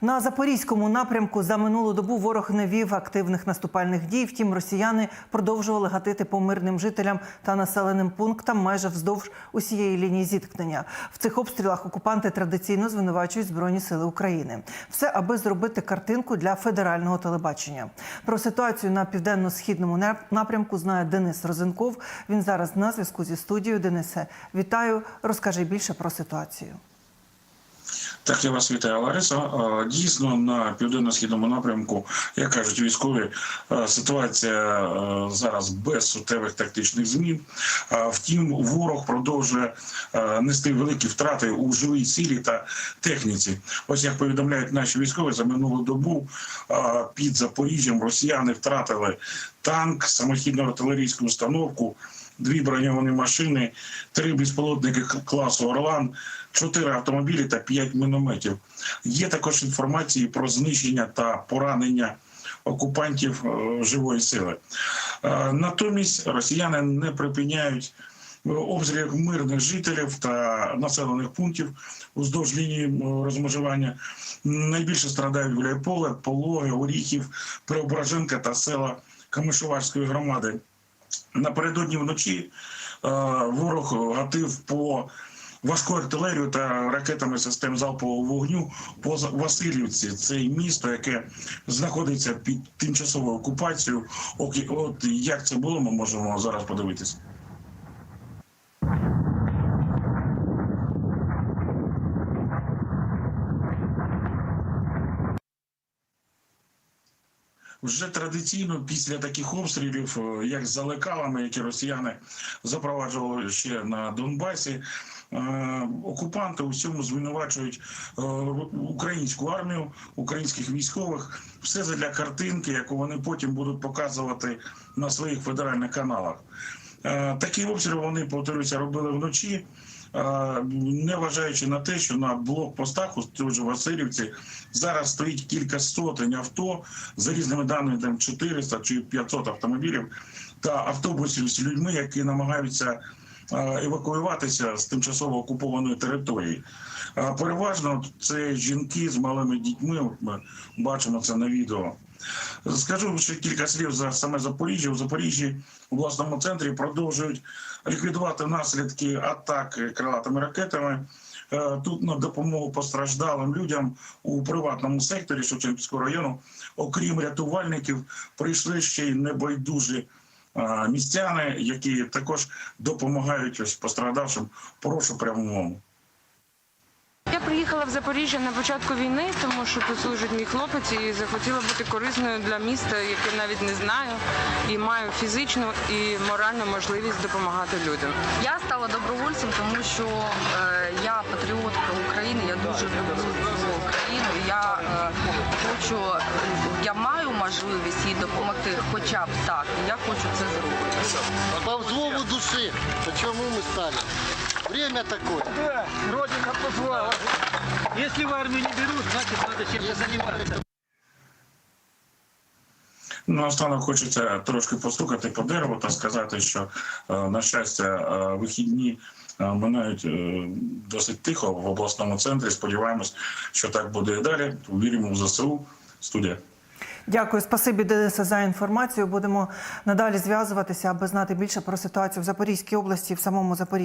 На запорізькому напрямку за минулу добу ворог не вів активних наступальних дій. Втім, росіяни продовжували гатити по мирним жителям та населеним пунктам майже вздовж усієї лінії зіткнення. В цих обстрілах окупанти традиційно звинувачують збройні сили України. Все аби зробити картинку для федерального телебачення. Про ситуацію на південно-східному нап- напрямку знає Денис Розенков. Він зараз на зв'язку зі студією. Денисе, вітаю. Розкажи більше про ситуацію. Так, я вас вітаю, Лариса. Дійсно, на південно-східному напрямку, як кажуть військові, ситуація зараз без суттєвих тактичних змін. Втім, ворог продовжує нести великі втрати у живій силі та техніці. Ось як повідомляють наші військові за минулу добу під Запоріжжям росіяни втратили танк, самохідну артилерійську установку. Дві броньовані машини, три безпілотники класу Орлан, чотири автомобілі та п'ять мінометів. Є також інформації про знищення та поранення окупантів е, живої сили. Е, Натомість росіяни не припиняють е, обстрілів мирних жителів та населених пунктів уздовж лінії розмежування. Найбільше страдають Гуляйполе, Пологи, Оріхів, Преображенка та села Камишувачської громади. Напередодні вночі е, ворог гатив по важку артилерію та ракетами систем залпового вогню по Васильівці. Це місто, яке знаходиться під тимчасовою окупацією. От як це було, ми можемо зараз подивитися. Вже традиційно після таких обстрілів, е, як за лекалами, які росіяни запроваджували ще на Донбасі, е, окупанти у всьому звинувачують е, українську армію, українських військових. Все задля картинки, яку вони потім будуть показувати на своїх федеральних каналах. Такі обстріли вони повторюся робили вночі. Не вважаючи на те, що на блокпостах у той же Васильівці зараз стоїть кілька сотень авто за різними даними, там 400 чи 500 автомобілів та автобусів з людьми, які намагаються евакуюватися з тимчасово окупованої території. Переважно це жінки з малими дітьми. Ми бачимо це на відео. Скажу ще кілька слів за саме Запоріжжя. У Запоріжжі у власному центрі продовжують ліквідувати наслідки атак крилатими ракетами. Е, Тут на допомогу постраждалим людям у приватному секторі Шевченківського району, окрім рятувальників, прийшли ще й небайдужі е, містяни, які також допомагають ось постраждавшим. Прошу прямому. Я приїхала в Запоріжжя на початку війни, тому що тут служить мій хлопець і захотіла бути корисною для міста, яке навіть не знаю, і маю фізичну і моральну можливість допомагати людям. Я стала добровольцем, тому що е, я патріотка України, я дуже люблю свою країну. Я е, хочу, я маю можливість їй допомогти, хоча б так. Я хочу це зробити. По зову души. Почему мы стали? Время такое. Да, Родина позвала. Если в армию не берут, значит надо чем-то заниматься. Наостанок хочеться трошки постукати по дереву та сказати, що е, на щастя е, вихідні е, минають е, досить тихо в обласному центрі. Сподіваємось, що так буде і далі. Віримо в ЗСУ. Студія. Дякую, спасибі, Денисе, за інформацію. Будемо надалі зв'язуватися, аби знати більше про ситуацію в Запорізькій області, в самому Запоріжжі.